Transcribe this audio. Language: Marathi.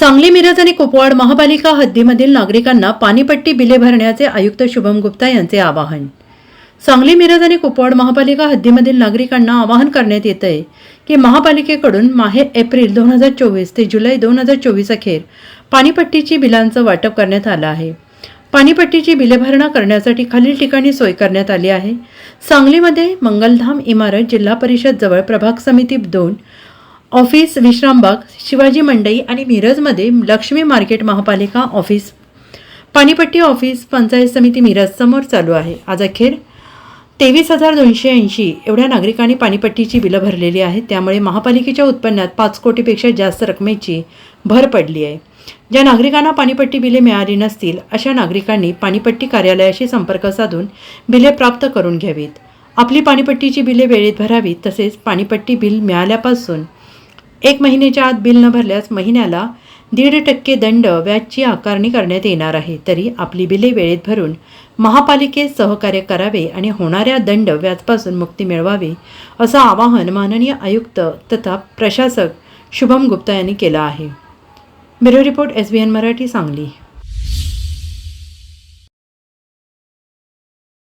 सांगली मिरज आणि कुपवाड महापालिका हद्दीमधील नागरिकांना पाणीपट्टी बिले भरण्याचे आयुक्त शुभम गुप्ता यांचे आवाहन. सांगली मिरज आणि कुपवाड महापालिका हद्दीमधील नागरिकांना आवाहन करण्यात येत आहे की महापालिकेकडून माहे एप्रिल दोन हजार चोवीस ते जुलै दोन हजार चोवीस अखेर पाणीपट्टीची बिलांचं वाटप करण्यात आलं आहे. पाणीपट्टीची बिले भरणा करण्यासाठी खालील ठिकाणी सोय करण्यात आली आहे. सांगलीमध्ये मंगलधाम इमारत जिल्हा परिषद जवळ प्रभाग समिती दोन ऑफिस विश्रामबाग शिवाजी मंडई आणि मिरजमध्ये लक्ष्मी मार्केट महापालिका ऑफिस पाणीपट्टी ऑफिस पंचायत समिती मिरजसमोर चालू आहे. आज अखेर तेवीस हजार दोनशे ऐंशी एवढ्या नागरिकांनी पाणीपट्टीची बिलं भरलेली आहेत. त्यामुळे महापालिकेच्या उत्पन्नात पाच कोटीपेक्षा जास्त रकमेची भर पडली आहे. ज्या नागरिकांना पाणीपट्टी बिले मिळाली नसतील अशा नागरिकांनी पाणीपट्टी कार्यालयाशी संपर्क साधून बिले प्राप्त करून घ्यावीत. आपली पाणीपट्टीची बिले वेळेत भरावीत तसेच पाणीपट्टी बिल मिळाल्यापासून एक महिन्याच्या आत बिल न भरल्यास महिन्याला दीड टक्के दंड व्याजची आकारणी करण्यात येणार आहे. तरी आपली बिले वेळेत भरून महापालिकेत सहकार्य करावे आणि होणाऱ्या दंड व्याजपासून मुक्ती मिळवावी असं आवाहन माननीय आयुक्त तथा प्रशासक शुभम गुप्ता यांनी केलं आहे. Bureau report S B N Marathi Sangli.